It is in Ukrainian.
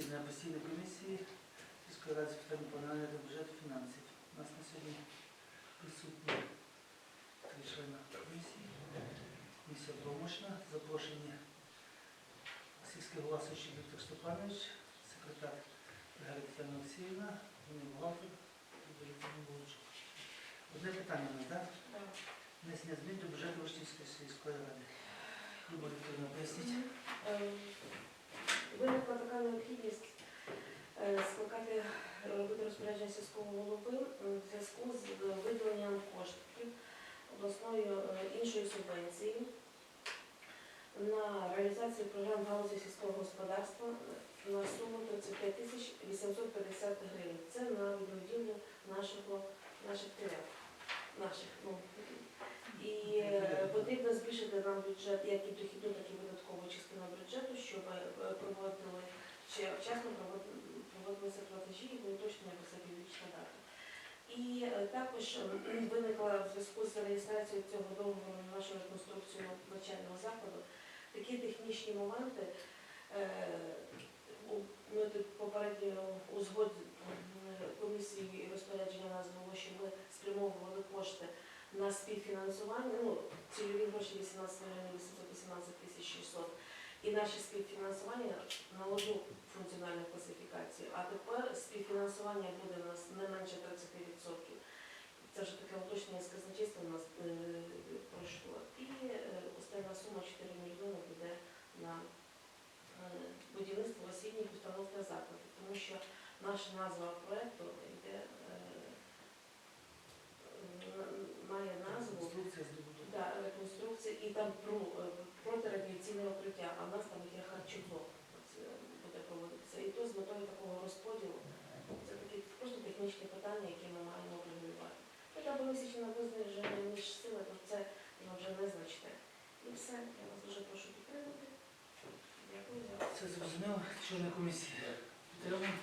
засідання постійної комісії сільської ради з питань планування та бюджету фінансів. У нас на сьогодні присутні три члени комісії. Комісія правомочна. Запрошені сільський голова Сущий Віктор Степанович, секретар Ігоря Тетяна Олексіївна, вони бухгалтер, Володимирович. Одне питання у нас, так? Внесення змін до бюджету Воштівської сільської ради. Люба Вікторівна, поясніть. Ем, Виникла така необхідність е, скликати робити розпорядження сільського голови в зв'язку з е, виділенням коштів обласної е, іншої субвенції на реалізацію програм галузі сільського господарства на суму 35 тисяч 850 гривень. Це на відведіння нашого наших телят. Наших, ну, і е, потрібно збільшити нам бюджет, як і дохідну, так і видаткову частину бюджету, щоб е, проводили ще вчасно проводили- проводилися платежі і були точно високівічна дата. І е, також е, виникла в зв'язку з реєстрацією цього договору на нашу реконструкцію навчального закладу такі технічні моменти. Е, Ми тут попередньо узгодили комісії розпорядження нас було, що ми спрямовували кошти на співфінансування, ну, цільові гроші 18 мільйонів 818 тисяч 600, і наше співфінансування на одну функціональну класифікацію. А тепер співфінансування буде у нас не менше 30%. Це вже таке уточнення з казначейства у нас е, пройшло. І е, остання сума 4 мільйони буде на е, будівництво освітніх установ та закладів, тому що наша назва проекту йде, е, м, має назву Інструкція з добудови. да, реконструкція і там про е, протирадіаційне укриття, а в нас там є харчоблок це буде проводитися. І то з метою такого розподілу. Це такі технічні питання, які ми маємо врегулювати. Хоча б місячне визначення між сили, то це воно вже незначне. І все, я вас дуже прошу підтримати. Дякую за Це зрозуміло, члени комісії. Підтримуємо.